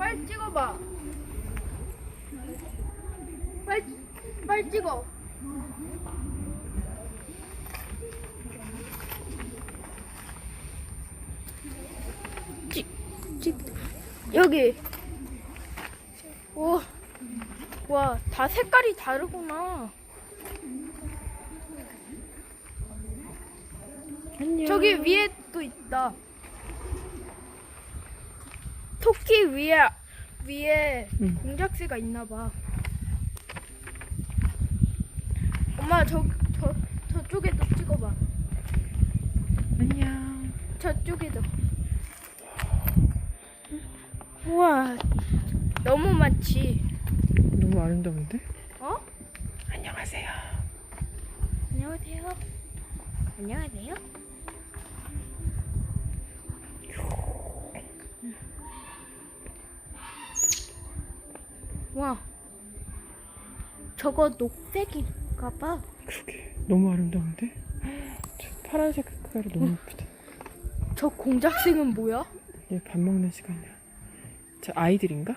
빨리 찍어봐. 빨리, 빨리 찍어. 여기. 오, 와, 다 색깔이 다르구나. 안녕. 저기 위에 또 있다. 토끼 위에 위에 응. 공작새가 있나 봐. 엄마 저 저 저쪽에도 찍어봐. 안녕. 저쪽에도. 우와 너무 많지. 너무 아름다운데? 어? 안녕하세요. 안녕하세요. 안녕하세요. 와, 저거 녹색인가 봐. 그러게. 너무 아름다운데? 저 파란색 색깔이 너무 예쁘다. 저 공작색은 뭐야? 얘밥 먹는 시간이야. 저 아이들인가?